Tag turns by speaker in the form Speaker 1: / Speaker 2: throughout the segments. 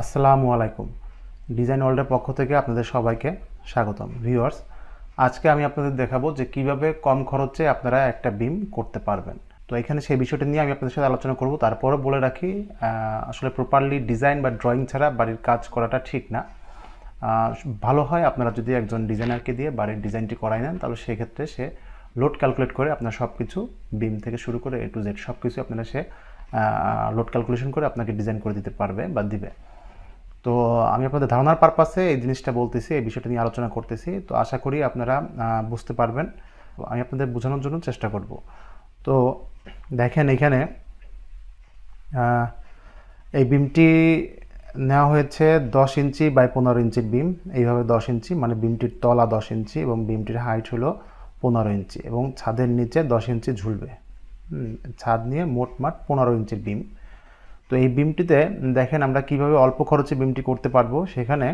Speaker 1: আসসালামু আলাইকুম। ডিজাইন ওয়ার্ল্ডের পক্ষ থেকে আপনাদের সবাইকে স্বাগতম। ভিউয়ার্স আজকে আমি আপনাদের দেখাবো যে কীভাবে কম খরচে আপনারা একটা বিম করতে পারবেন। তো এখানে সেই বিষয়টা নিয়ে আমি আপনাদের সাথে আলোচনা করব। তারপরে বলে রাখি আসলে প্রপারলি ডিজাইন বা ড্রয়িং ছাড়া বাড়ির কাজ করাটা ঠিক না। ভালো হয় আপনারা যদি একজন ডিজাইনারকে দিয়ে বাড়ির ডিজাইনটি করাই নেন, তাহলে সেক্ষেত্রে সে লোড ক্যালকুলেট করে আপনার সব কিছু বিম থেকে শুরু করে এ টু জেড সব কিছু আপনারা সে লোড ক্যালকুলেশন করে আপনাকে ডিজাইন করে দিতে পারবে বা দিবে। তো আমি আপনাদের ধারণার পারপাসে এই জিনিসটা বলতেছি, এই বিষয়টা নিয়ে আলোচনা করতেছি। তো আশা করি আপনারা বুঝতে পারবেন। আমি আপনাদের বোঝানোর জন্য চেষ্টা করব। তো দেখেন এখানে এই বিমটি নেওয়া হয়েছে দশ ইঞ্চি বাই পনেরো ইঞ্চির বিম এইভাবে দশ ইঞ্চি মানে বিমটির তলা দশ ইঞ্চি এবং বিমটির হাইট হলো পনেরো ইঞ্চি এবং ছাদের নিচে দশ ইঞ্চি ঝুলবে। ছাদ নিয়ে মোট মাঠ পনেরো ইঞ্চির বিম তো এই বিমটিতে দেখেন আমরা কীভাবে অল্প খরচে বিমটি করতে পারব। সেখানে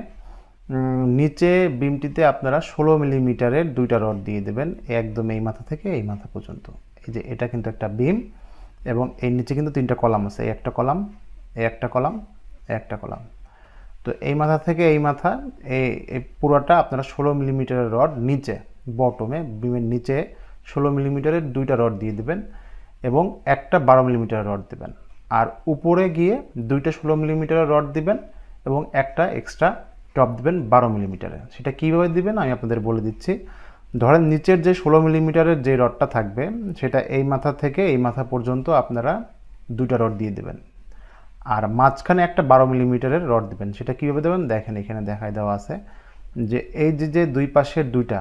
Speaker 1: নিচে বিমটিতে আপনারা ষোলো মিলিমিটারের দুইটা রড দিয়ে দেবেন একদম এই মাথা থেকে এই মাথা পর্যন্ত। এই যে এটা কিন্তু একটা বিম এবং এর নিচে কিন্তু তিনটা কলাম আছে। এই একটা কলাম, এই একটা কলাম একটা কলাম। তো এই মাথা থেকে এই মাথা এই পুরোটা আপনারা ষোলো মিলিমিটারের রড নিচে, বটমে, বিমের নিচে ষোলো মিলিমিটারের দুইটা রড দিয়ে দেবেন এবং একটা বারো মিলিমিটারের রড দেবেন। আর উপরে গিয়ে দুইটা ষোলো মিলিমিটারের রড দিবেন এবং একটা এক্সট্রা টপ দিবেন বারো মিলিমিটারের সেটা কীভাবে দিবেন আমি আপনাদের বলে দিচ্ছি। ধরেন নিচের যে ষোলো মিলিমিটারের যে রডটা থাকবে, সেটা এই মাথা থেকে এই মাথা পর্যন্ত আপনারা দুইটা রড দিয়ে দেবেন। আর মাঝখানে একটা বারো মিলিমিটারের রড দেবেন। সেটা কীভাবে দেবেন? দেখেন, এখানে দেখায় দেওয়া আছে যে এই যে যে দুই পাশের দুইটা,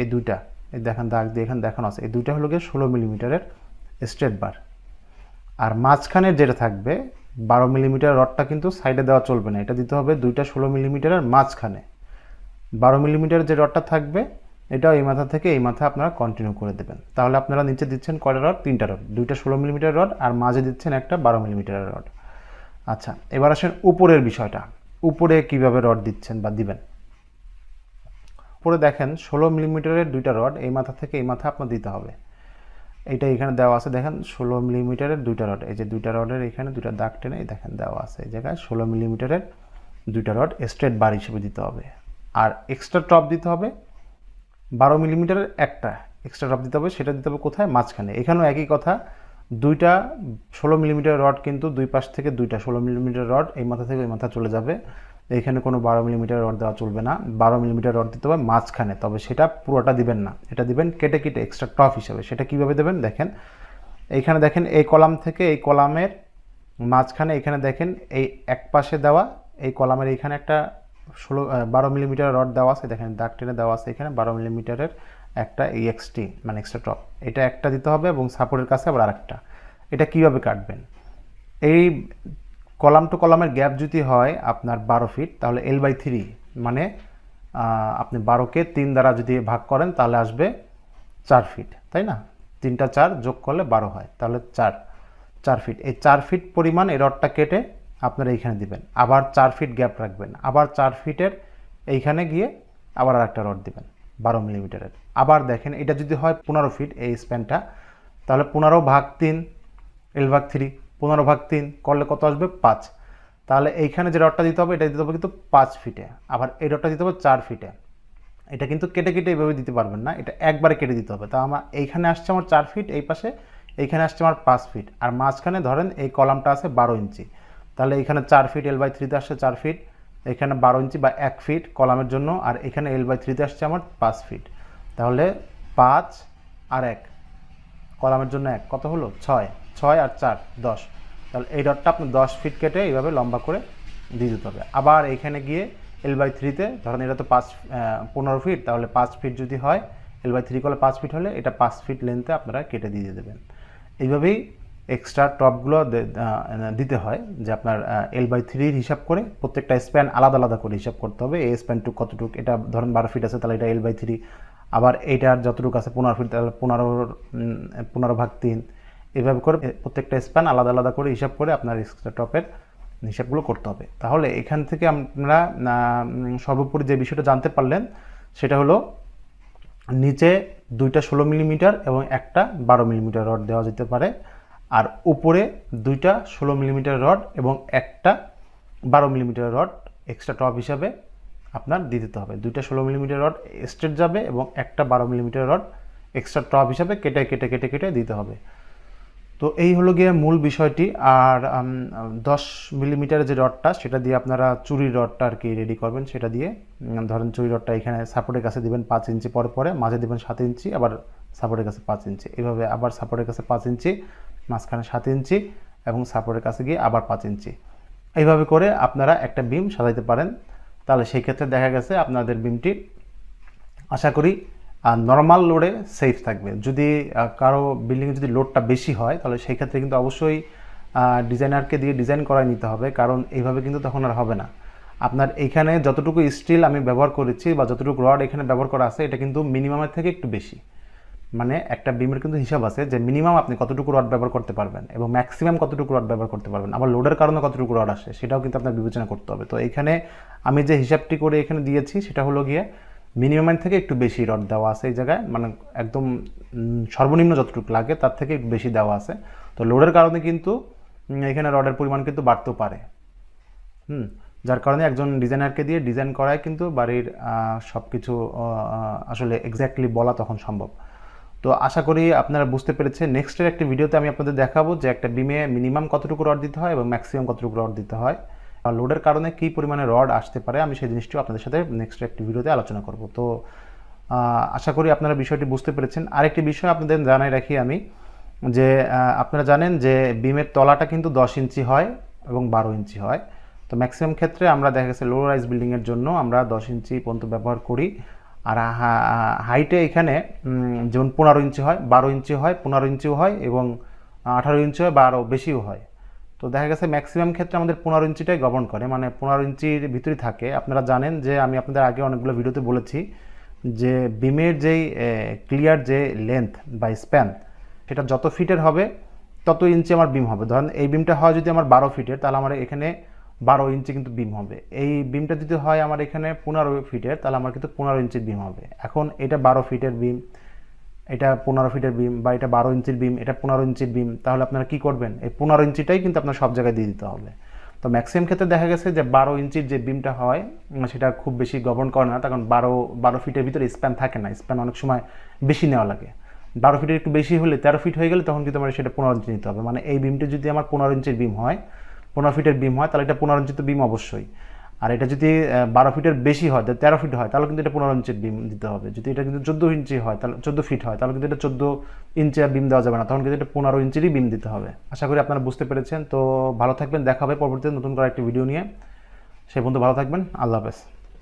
Speaker 1: এই দুইটা, এই দেখেন দাগ দিয়ে এখানে দেখানো আছে। এই দুইটা হলো গিয়ে ষোলো মিলিমিটারের স্ট্রেট বার আর মাঝখানের যেটা থাকবে, বারো মিলিমিটার রডটা কিন্তু সাইডে দেওয়া চলবে না। এটা দিতে হবে দুইটা ষোলো মিলিমিটারের মাঝখানে। বারো মিলিমিটার যে রডটা থাকবে, এটাও এই মাথা থেকে এই মাথা আপনারা কন্টিনিউ করে দেবেন। তাহলে আপনারা নিচে দিচ্ছেন কয়টা রড? তিনটা রড। দুইটা ষোলো মিলিমিটার রড আর মাঝে দিচ্ছেন একটা বারো মিলিমিটারের রড। আচ্ছা এবার আসেন উপরের বিষয়টা। উপরে কীভাবে রড দিচ্ছেন বা দিবেন? উপরে দেখেন, ষোলো মিলিমিটারের দুইটা রড, এই মাথা থেকে এই মাথা আপনার দিতে হবে। এইটা এখানে দেওয়া আছে, দেখেন ষোলো মিলিমিটারের দুইটা রড এই যে দুইটা রডের এখানে দুইটা দাগ টেনে দেখেন দেওয়া আছে, এই জায়গায় ষোলো মিলিমিটারের দুইটা রড স্ট্রেট বার হিসেবে দিতে হবে। আর এক্সট্রা টপ দিতে হবে, বারো মিলিমিটারের একটা এক্সট্রা টপ দিতে হবে, সেটা দিতে হবে কোথায়? মাঝখানে। এখানেও একই কথা, দুইটা ষোলো মিলিমিটার রড কিন্তু দুই পাশ থেকে দুইটা ষোলো মিলিমিটার রড এই মাথা থেকে ওই মাথা চলে যাবে। এখানে কোনো বারো মিলিমিটার রড দেওয়া চলবে না। বারো মিলিমিটার রড দিতে হবে মাঝখানে, তবে সেটা পুরোটা দিবেন না। এটা দিবেন কেটে কেটে এক্সট্রা টপ হিসাবে। সেটা কীভাবে দেবেন দেখেন। এইখানে দেখেন এই কলাম থেকে এই কলামের মাঝখানে, এখানে দেখেন এই এক পাশে দেওয়া, এই কলামের এইখানে একটা ষোলো বারো মিলিমিটার রড দেওয়া আছে। দেখেন দাগ টেনে দেওয়া আছে এখানে, বারো মিলিমিটারের একটা এই এক্সটি মানে এক্সট্রা টপ এটা একটা দিতে হবে এবং সাপোর্টের কাছে আবার আরেকটা। এটা কীভাবে কাটবেন? এই কলাম টু কলামের গ্যাপ যদি হয় আপনার বারো ফিট তাহলে এল বাই থ্রি মানে আপনি বারোকে তিন দ্বারা যদি ভাগ করেন, তাহলে আসবে চার ফিট তাই না? তিনটা চার যোগ করলে বারো হয়, তাহলে চার চার ফিট এই চার ফিট পরিমাণ এই রডটা কেটে আপনারা এইখানে দিবেন। আবার চার ফিট গ্যাপ রাখবেন। আবার চার ফিটের এইখানে গিয়ে আবার আরেকটা রড দিবেন, বারো মিলিমিটারের আবার দেখেন, এটা যদি হয় পনেরো ফিট এই স্প্যানটা তাহলে পনেরো ভাগ তিন এল ভাগ থ্রি পনেরো ভাগ তিন করলে কত আসবে? পাঁচ। তাহলে এইখানে যে রডটা দিতে হবে, এটা দিতে হবে কিন্তু পাঁচ ফিটে। আবার এই রডটা দিতে হবে চার ফিটে। এটা কিন্তু কেটে কেটে এইভাবে দিতে পারবেন না, এটা একবারে কেটে দিতে হবে। তা আমার এইখানে আসছে আমার চার ফিট, এই পাশে এইখানে আসছে আমার পাঁচ ফিট। আর মাঝখানে ধরেন এই কলামটা আছে বারো ইঞ্চি। তাহলে এখানে চার ফিট এল বাই থ্রিতে আসছে চার ফিট, এখানে বারো ইঞ্চি বা এক ফিট কলামের জন্য, আর এখানে এল বাই থ্রিতে আসছে আমার পাঁচ ফিট। তাহলে পাঁচ আর এক, কলামের জন্য এক। কত হলো? ছয়। ছয় আর চার, দশ। তাহলে এই ডটটা আপনি দশ ফিট কেটে এইভাবে লম্বা করে দিয়ে দিতে হবে। আবার এখানে গিয়ে এল বাই থ্রিতে ধরেন এটা তো পাঁচ পনেরো ফিট তাহলে পাঁচ ফিট যদি হয় এল বাই থ্রি করলে পাঁচ ফিট হলে এটা পাঁচ ফিট লেন্থে আপনারা কেটে দিয়ে দেবেন। এইভাবেই এক্সট্রা টপগুলো দিতে হয় যে আপনার এল বাই থ্রির হিসাব করে প্রত্যেকটা স্প্যান আলাদা আলাদা করে হিসাব করতে হবে। এই স্প্যানটুক কতটুক, এটা ধরেন বারো ফিট আছে, তাহলে এটা এল বাই থ্রি আবার এইটার যতটুকু আছে পনেরো ফিট তাহলে পনেরো পনেরো ভাগ তিন। এভাবে করে প্রত্যেকটা স্প্যান আলাদা আলাদা করে হিসাব করে আপনার এক্সট্রা টপের হিসাবগুলো করতে হবে। তাহলে এখান থেকে আমরা সর্বোপরি যে বিষয়টা জানতে পারলেন, সেটা হলো নিচে দুইটা ষোলো মিলিমিটার এবং একটা বারো মিলিমিটার রড দেওয়া যেতে পারে, আর উপরে দুইটা ষোলো মিলিমিটার রড এবং একটা বারো মিলিমিটার রড এক্সট্রা টপ হিসাবে আপনার দিয়ে দিতে হবে। দুইটা ষোলো মিলিমিটার রড স্ট্রেট যাবে এবং একটা বারো মিলিমিটার রড এক্সট্রা টপ হিসাবে কেটে কেটে কেটে কেটে দিতে হবে। তো এই হলো গিয়ে মূল বিষয়টি। আর দশ মিলিমিটার যে রডটা, সেটা দিয়ে আপনারা চুরির রডটা আর কি রেডি করবেন। সেটা দিয়ে ধরেন চুরি রডটা এখানে সাপোর্টের কাছে দিবেন পাঁচ ইঞ্চি পর পরে, মাঝে দিবেন সাত ইঞ্চি, আবার সাপোর্টের কাছে পাঁচ ইঞ্চি। এইভাবে আবার সাপোর্টের কাছে পাঁচ ইঞ্চি, মাঝখানে সাত ইঞ্চি এবং সাপোর্টের কাছে গিয়ে আবার পাঁচ ইঞ্চি। এইভাবে করে আপনারা একটা বিম সাজাইতে পারেন। তাহলে সেই ক্ষেত্রে দেখা গেছে আপনাদের বিমটি, আশা করি নর্মাল লোডে সেফ থাকবে। যদি কারও বিল্ডিংয়ে যদি লোডটা বেশি হয়, তাহলে সেই ক্ষেত্রে কিন্তু অবশ্যই ডিজাইনারকে দিয়ে ডিজাইন করাই নিতে হবে, কারণ এইভাবে কিন্তু তখন আর হবে না। আপনার এইখানে যতটুকু স্টিল আমি ব্যবহার করেছি বা যতটুকু রড এখানে ব্যবহার করা আছে, এটা কিন্তু মিনিমামের থেকে একটু বেশি। মানে একটা বিমের কিন্তু হিসাব আছে যে মিনিমাম আপনি কতটুকু রড ব্যবহার করতে পারবেন এবং ম্যাক্সিমাম কতটুকু রড ব্যবহার করতে পারবেন। আবার লোডের কারণে কতটুকু রড আসে, সেটাও কিন্তু আপনার বিবেচনা করতে হবে। তো এখানে আমি যে হিসাবটি করে এখানে দিয়েছি, সেটা হলো গিয়ে মিনিমামের থেকে একটু বেশি রড দেওয়া আছে এই জায়গায়। মানে একদম সর্বনিম্ন যতটুকু লাগে তার থেকে একটু বেশি দেওয়া আছে। তো লোডের কারণে কিন্তু এখানে রডের পরিমাণ কিন্তু বাড়তেও পারে। হুম, যার কারণে একজন ডিজাইনারকে দিয়ে ডিজাইন করায় কিন্তু বাড়ির সব কিছু আসলে এক্স্যাক্টলি বলা তখন সম্ভব। তো আশা করি আপনারা বুঝতে পেরেছেন। নেক্সটের একটি ভিডিওতে আমি আপনাদের দেখাবো যে একটা বিমে মিনিমাম কতটুকু রড দিতে হয় এবং ম্যাক্সিমাম কতটুকু রড দিতে হয়। লোডের কারণে কী পরিমাণে রড আসতে পারে, আমি সেই জিনিসটিও আপনাদের সাথে নেক্সট একটি ভিডিওতে আলোচনা করব। তো আশা করি আপনারা বিষয়টি বুঝতে পেরেছেন। আরেকটি বিষয় আপনাদের জানাই রাখি আমি, যে আপনারা জানেন যে, বিমের তলাটা কিন্তু দশ ইঞ্চি হয় এবং বারো ইঞ্চি হয়। তো ম্যাক্সিমাম ক্ষেত্রে আমরা দেখা গেছে লো রাইজ বিল্ডিংয়ের জন্য আমরা দশ ইঞ্চি পর্যন্ত ব্যবহার করি। আর হাইটে এখানে যেমন পনেরো ইঞ্চি হয়, বারো ইঞ্চি হয়, পনেরো ইঞ্চিও হয় এবং আঠারো ইঞ্চি হয় বা আরও বেশিও হয়। তো দেখা গেছে ম্যাক্সিমাম ক্ষেত্রে আমাদের পনেরো ইঞ্চিটাই গভর্ন করে। মানে পনেরো ইঞ্চির ভিতরে থাকে। আপনারা জানেন যে আমি আপনাদের আগে অনেকগুলো ভিডিওতে বলেছি যে বিমের যেই ক্লিয়ার যে লেন্থ বা স্প্যান সেটা যত ফিটের হবে, তত ইঞ্চি আমার বিম হবে। ধরেন এই বিমটা হয় যদি আমার বারো ফিটের তাহলে আমার এখানে বারো ইঞ্চি কিন্তু বিম হবে। এই বিমটা যদি হয় আমার এখানে পনেরো ফিটের তাহলে আমার কিন্তু পনেরো ইঞ্চির বিম হবে। এখন এটা বারো ফিটের বিম এটা পনেরো ফিটের বিম বা এটা বারো ইঞ্চির বিম, এটা পনেরো ইঞ্চির বিম, তাহলে আপনারা কি করবেন? এই পনেরো ইঞ্চিটাই কিন্তু আপনার সব জায়গায় দিয়ে দিতে হবে। তো ম্যাক্সিমাম ক্ষেত্রে দেখা গেছে যে বারো ইঞ্চির যে বিমটা হয় সেটা খুব বেশি গভর্ন করে না তখন বারো বারো ফিটের ভিতরে স্প্যান থাকে না স্প্যান অনেক সময় বেশি নেওয়া লাগে। বারো ফিটের একটু বেশি হলে, তেরো ফিট হয়ে গেলে তখন কিন্তু আমার সেটা পনেরো ইঞ্চি নিতে হবে। মানে এই বিমটা যদি আমার পনেরো ইঞ্চির বিম হয়, পনেরো ফিটের বিম হয়, তাহলে এটা পনেরো ইঞ্চি তো বিম অবশ্যই। আর এটা যদি বারো ফিটের বেশি হয় তেরো ফিট হয়, তাহলে কিন্তু এটা পনেরো ইঞ্চের বিম দিতে হবে। যদি এটা কিন্তু চোদ্দ ইঞ্চি হয়, তাহলে, চোদ্দ ফিট হয়, তাহলে কিন্তু এটা চোদ্দ ইঞ্চি বিম দেওয়া যাবে না। তখন কিন্তু এটা পনেরো ইঞ্চিরই বিম দিতে হবে। আশা করি আপনারা বুঝতে পেরেছেন। তো ভালো থাকবেন, দেখা হবে পরবর্তীতে নতুন করে একটি ভিডিও নিয়ে। সে পর্যন্ত ভালো থাকবেন, আল্লাহ হাফেজ।